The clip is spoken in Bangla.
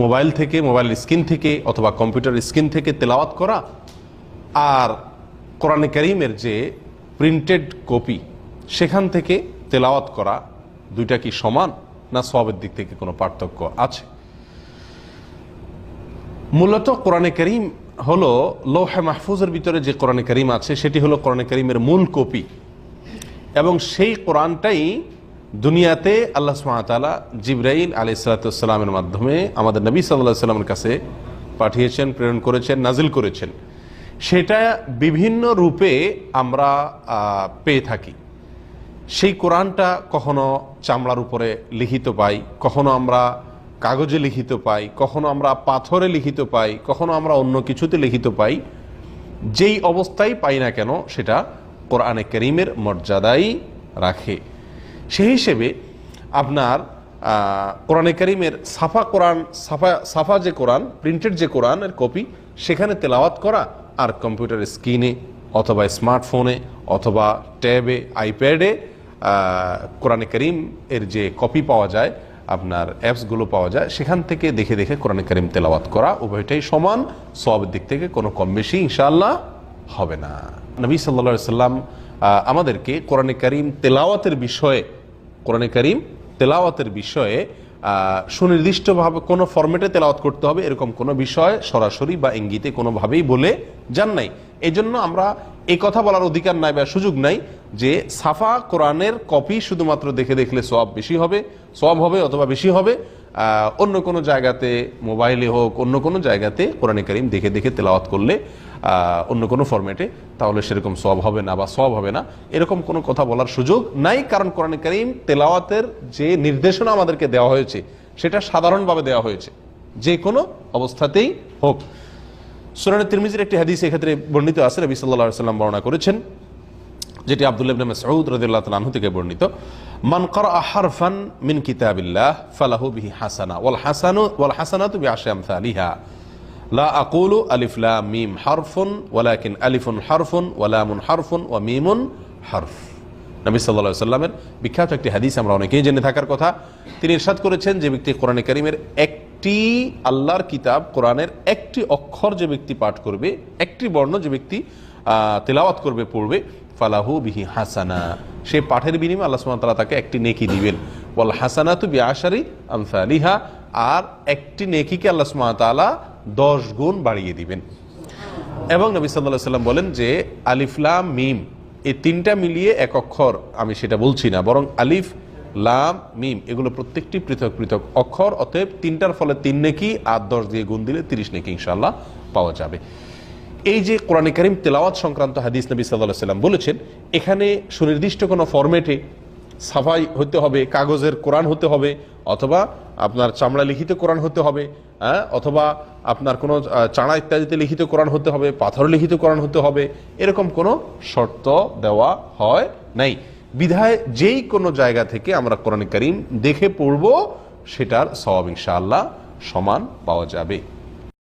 মোবাইল থেকে, মোবাইল স্ক্রিন থেকে অথবা কম্পিউটার স্ক্রিন থেকে তেলাওয়াত করা আর কোরআনে করিমের যে প্রিন্টেড কপি সেখান থেকে তেলাওয়াত করা দুইটা কি সমান না সবের দিক থেকে কোনো পার্থক্য আছে? মূলত কোরআনে করিম হলো লৌহে মাহফুজের ভিতরে যে কোরআনে করিম আছে, সেটি হলো কোরআনে করিমের মূল কপি এবং সেই কোরআনটাই দুনিয়াতে আল্লাহ সুমাতালা জিব্রাইল আলি সালাতামের মাধ্যমে আমাদের নবী সাল্লাহ সাল্লামের কাছে পাঠিয়েছেন, প্রেরণ করেছেন নাজিল করেছেন। সেটা বিভিন্ন রূপে আমরা পেয়ে থাকি। সেই কোরআনটা কখনো চামড়ার উপরে লিখিত পাই, কখনো আমরা কাগজে লিখিত পাই, কখনো আমরা পাথরে লিখিত পাই, কখনো আমরা অন্য কিছুতে লিখিত পাই। যেই অবস্থায় পাই না কেন, সেটা কোরআনে করিমের মর্যাদাই রাখে। সেই হিসেবে আপনার কোরআনে করিমের সাফা কোরআন, সাফা সাফা যে কোরআন প্রিন্টেড যে কোরআনের কপি সেখানে তেলাওয়াত করা আর কম্পিউটার স্ক্রিনে অথবা স্মার্টফোনে অথবা ট্যাবে আইপ্যাডে কোরআনে করিম এর যে কপি পাওয়া যায়, আপনার অ্যাপসগুলো পাওয়া যায়, সেখান থেকে দেখে দেখে কোরআনে করিম তেলাওয়াত করা, উভয়টাই সমান সবের দিক থেকে কোনো কম বেশি ইনশাআল্লাহ হবে না। নবী সাল্লা সাল্লাম আমাদেরকে কোরআনে করিম তেলাওয়াতের বিষয়ে কোরআনে করিম তেলাওয়াতের বিষয়ে সুনির্দিষ্টভাবে কোনো ফর্মেটে তেলাওয়াত করতে হবে, এরকম কোনো বিষয় সরাসরি বা ইঙ্গিতে কোনোভাবেই বলে যান নাই। এই জন্য আমরা এই কথা বলার অধিকার নাই বা সুযোগ নাই যে সাফা কোরআনের কপি শুধুমাত্র দেখে দেখলে সব বেশি হবে সব হবে অথবা বেশি হবে। অন্য কোনো জায়গাতে মোবাইলে হোক, অন্য কোনো জায়গাতে কোরআনে করিম দেখে দেখে তেলাওয়াত করলে অন্য কোনো ফরম্যাটে তাহলে সেরকম সব হবে না বা সব হবে না। এরকম কোনো কথা বলার সুযোগ নাই, কারণ কোরআনে করিম তেলাওয়াতের যে নির্দেশনা আমাদেরকে দেওয়া হয়েছে, সেটা সাধারণভাবে দেওয়া হয়েছে। যে কোনো অবস্থাতেই হোক। সুরানের তিরমিজির একটি হাদিস এক্ষেত্রে বর্ণিত আছে রবি সাল্লাহ সাল্লাম বর্ণনা করেছেন যেটি আব্দুল্লাহ ইবনে মাসউদ রাদিয়াল্লাহু তাআলা থেকে বর্ণিত, মান ক্বারা হারফান মিন কিতাবিল্লাহ ফালাহু বিহি হাসানা, ওয়াল হাসানু, ওয়াল হাসানাতু বিআশরি আমসালিহা। লা আকুলু আলিফ লাম মিম হারফুন, ওয়ালাকিন আলিফুন হারফুন, ওয়া লামুন হারফুন, ওয়া মিমুন হারফ। নবী আলাইহি সাল্লামের বিখ্যাত একটি হাদিস আমরা অনেকেই জেনে থাকার কথা। তিনি ইরশাদ করেছেন যে ব্যক্তি কোরআনে কারীমের একটি আল্লাহর কিতাব কোরআনের একটি অক্ষর যে ব্যক্তি পাঠ করবে, একটি বর্ণ যে ব্যক্তি তেলাওয়াত করবে, পড়বে, ফালাহু বিহি হাসানা। সে পাঠের বিনিময়ে আল্লাহ ওয়া তাআলা তাকে একটি নেকি দিবেন। ওয়াল হাসানাতু বিআশারি আমসালিহা। আর একটি নেকিকে আল্লাহ ওয়া তাআলা 10 গুণ বাড়িয়ে দিবেন। এবং নবী সাল্লাহ সাল্লাম বলেন যে আলিফলাম মিম, এই তিনটা মিলিয়ে এক অক্ষর, আমি সেটা বলছি না, বরং আলিফ লাম, মিম, এগুলো প্রত্যেকটি পৃথক পৃথক অক্ষর, অতএব তিনটার ফলে তিন নেকি, আর দশ দিয়ে গুণ দিলে তিরিশ নেকি ইনশাল্লাহ পাওয়া যাবে। এই যে কোরআন করিম তেলাওয়াত সংক্রান্ত হাদিস নবী সাল্লাহ সাল্লাম বলেছেন, এখানে সুনির্দিষ্ট কোনো ফরম্যাটে সাফাই হতে হবে, কাগজের কোরআন হতে হবে, অথবা আপনার চামড়া লিখিত কোরআন হতে হবে হ্যাঁ অথবা আপনার কোনো চাড়া ইত্যাদিতে লিখিত কোরআন হতে হবে, পাথর লিখিত কোরআন হতে হবে, এরকম কোনো শর্ত দেওয়া হয় নাই। বিধায় যেই কোনো জায়গা থেকে আমরা কোরআন করিম দেখে পড়ব, সেটার ইনশাআল্লাহ সমান পাওয়া যাবে।